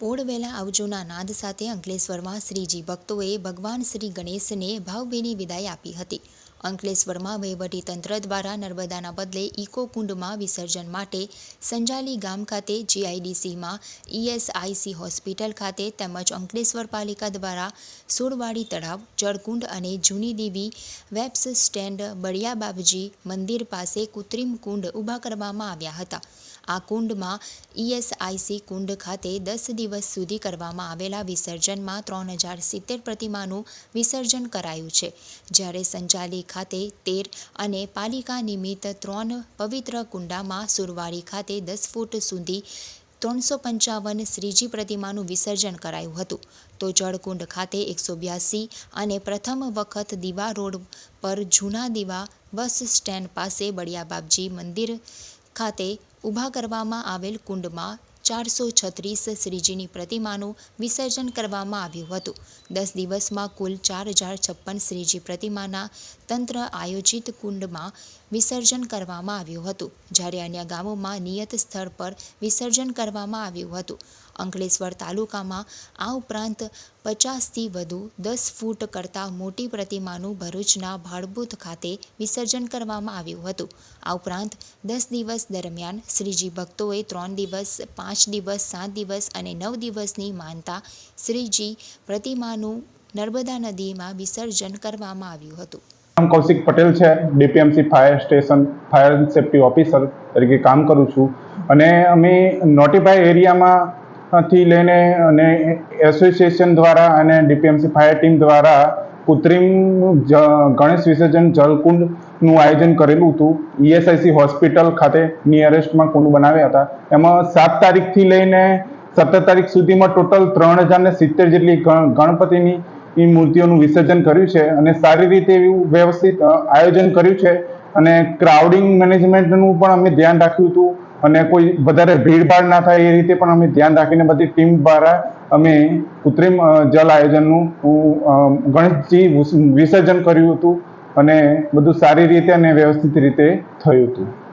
પોળવેલા આવજોના નાદ સાથે અંકલેશ્વરમાં શ્રીજી ભક્તોએ ભગવાન શ્રી ગણેશને ભાવભીની વિદાય આપી હતી. અંકલેશ્વરમાં વહીવટીતંત્ર દ્વારા નર્મદાના બદલે ઇકો કુંડમાં વિસર્જન માટે સંજાલી ગામ ખાતે જીઆઈડીસીમાં ઈએસઆઈસી હોસ્પિટલ ખાતે તેમજ અંકલેશ્વર પાલિકા દ્વારા સુરવાડી તળાવ, જળકુંડ અને જૂની દેવી વેબ્સ સ્ટેન્ડ બળિયાબાબજી મંદિર પાસે કૃત્રિમ કુંડ ઊભા કરવામાં આવ્યા હતા. આ કુંડમાં ઈએસઆઈસી કુંડ ખાતે દસ દિવસ સુધી કરવામાં આવેલા વિસર્જનમાં ત્રણ હજાર સિત્તેર પ્રતિમાનું વિસર્જન કરાયું છે. જ્યારે સંચાલી ખાતે તેર અને પાલિકા નિમિત્ત ત્રણ પવિત્ર કુંડામાં સુરવાળી ખાતે દસ ફૂટ સુધી ત્રણસો પંચાવન શ્રીજી પ્રતિમાનું વિસર્જન કરાયું હતું. તો જળકુંડ ખાતે એકસો બ્યાસી અને પ્રથમ વખત દીવા રોડ પર જૂના દીવા બસ સ્ટેન્ડ પાસે બળિયા બાપજી મંદિર ખાતે ઊભા કરવામાં આવેલ કુંડમાં ચારસો છત્રીસ શ્રીજીની પ્રતિમાનું વિસર્જન કરવામાં આવ્યું હતું. દસ દિવસમાં કુલ ચાર હજાર છપ્પન શ્રીજી પ્રતિમાના તંત્ર આયોજિત કુંડમાં વિસર્જન કરવામાં આવ્યું હતું. જ્યારે અન્ય ગામોમાં નિયત સ્થળ પર વિસર્જન કરવામાં આવ્યું હતું. અંકલેશ્વર તાલુકામાં આ ઉપરાંત પચાસથી વધુ દસ ફૂટ કરતાં મોટી પ્રતિમાનું ભરૂચના ભાડભૂત ખાતે વિસર્જન કરવામાં આવ્યું હતું. આ ઉપરાંત દસ દિવસ દરમિયાન શ્રીજી ભક્તોએ ત્રણ દિવસ, પાંચ દિવસ, સાત દિવસ અને નવ દિવસની માનતા શ્રીજી પ્રતિમાનું નર્મદા નદીમાં વિસર્જન કરવામાં આવ્યું હતું. નામ કૌશિક પટેલ છે. DPMC fire station, fire safety officer તરીકે કામ કરું છું. અને અમે નોટિફાઈ એરિયામાં થી લઈને અને એસોસિએશન દ્વારા અને ડીપીએમસી ફાયર ટીમ દ્વારા કૃત્રિમ ગણેશ વિસર્જન જલકુંડનું આયોજન કરેલું હતું. ઈએસઆઈસી હોસ્પિટલ ખાતે નિયરેસ્ટમાં કુંડ બનાવ્યા હતા. એમાં સાત તારીખથી લઈને સત્તર તારીખ સુધીમાં ટોટલ ત્રણ હજાર ને સિત્તેર જેટલી ગણપતિની મૂર્તિઓનું વિસર્જન કર્યું છે અને સારી રીતે એવું વ્યવસ્થિત આયોજન કર્યું છે. અને ક્રાઉડિંગ મેનેજમેન્ટનું પણ અમે ધ્યાન રાખ્યું હતું. અને કોઈ વધારે ભીડભાડ ના થાય એ રીતે પણ અમે ધ્યાન રાખીને બધી ટીમ દ્વારા અમે કૃત્રિમ જલ આયોજનનું ગણેશજી વિસ- વિસર્જન કર્યું હતું અને બધું સારી રીતે અને વ્યવસ્થિત રીતે થયું હતું.